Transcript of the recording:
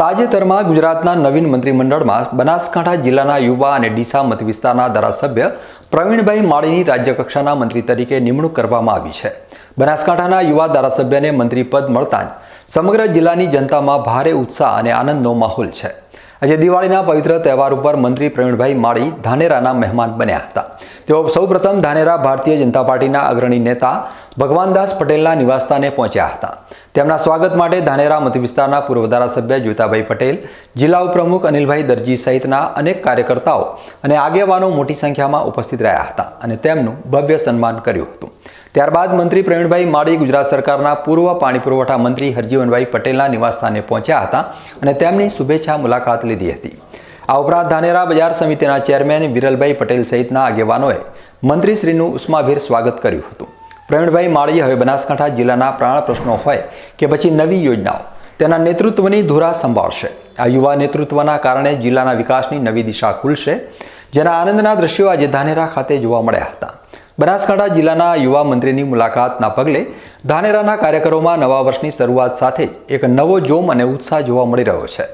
તાજેતરમાં ગુજરાતના નવીન મંત્રીમંડળમાં બનાસકાંઠા જિલ્લાના યુવા અને ડીસા મત વિસ્તારના ધારાસભ્ય પ્રવીણભાઈ માળીની રાજ્યકક્ષાના મંત્રી તરીકે નિમણૂક કરવામાં આવી છે. બનાસકાંઠાના યુવા ધારાસભ્યને મંત્રીપદ મળતાં સમગ્ર જિલ્લાની જનતામાં ભારે ઉત્સાહ અને આનંદનો માહોલ છે. આજે દિવાળીના પવિત્ર તહેવાર ઉપર મંત્રી પ્રવીણભાઈ માળી ધાનેરાના મહેમાન બન્યા હતા. તેઓ સૌપ્રથમ ધાનેરા ભારતીય જનતા પાર્ટીના અગ્રણી નેતા ભગવાનદાસ પટેલના નિવાસસ્થાને પહોંચ્યા હતા. તેમના સ્વાગત માટે ધાનેરા મત વિસ્તારના પૂર્વ ધારાસભ્ય જોતાભાઈ પટેલ, જિલ્લા ઉપપ્રમુખ અનિલભાઈ દરજી સહિતના અનેક કાર્યકર્તાઓ અને આગેવાનો મોટી સંખ્યામાં ઉપસ્થિત રહ્યા હતા અને તેમનું ભવ્ય સન્માન કર્યું હતું. ત્યારબાદ મંત્રી પ્રવીણભાઈ માળી ગુજરાત સરકારના પૂર્વ પાણી પુરવઠા મંત્રી હરજીવનભાઈ પટેલના નિવાસસ્થાને પહોંચ્યા હતા અને તેમની શુભેચ્છા મુલાકાત લીધી હતી. આ ઉપરાંત ધાનેરા બજાર સમિતિના ચેરમેન વિરલભાઈ પટેલ સહિતના આગેવાનોએ મંત્રીશ્રીનું ઉષ્માભેર સ્વાગત કર્યું હતું. પ્રવીણભાઈ માળીએ હવે બનાસકાંઠા જિલ્લાના પ્રાણ પ્રશ્નો હોય કે પછી નવી યોજનાઓ, તેના નેતૃત્વની ધુરા સંભાળશે. આ યુવા નેતૃત્વના કારણે જિલ્લાના વિકાસની નવી દિશા ખુલશે, જેના આનંદના દ્રશ્યો આજે ધાનેરા ખાતે જોવા મળ્યા હતા. બનાસકાંઠા જિલ્લાના યુવા મંત્રીની મુલાકાતના પગલે ધાનેરાના કાર્યકરોમાં નવા વર્ષની શરૂઆત સાથે જ એક નવો જોમ અને ઉત્સાહ જોવા મળી રહ્યો છે.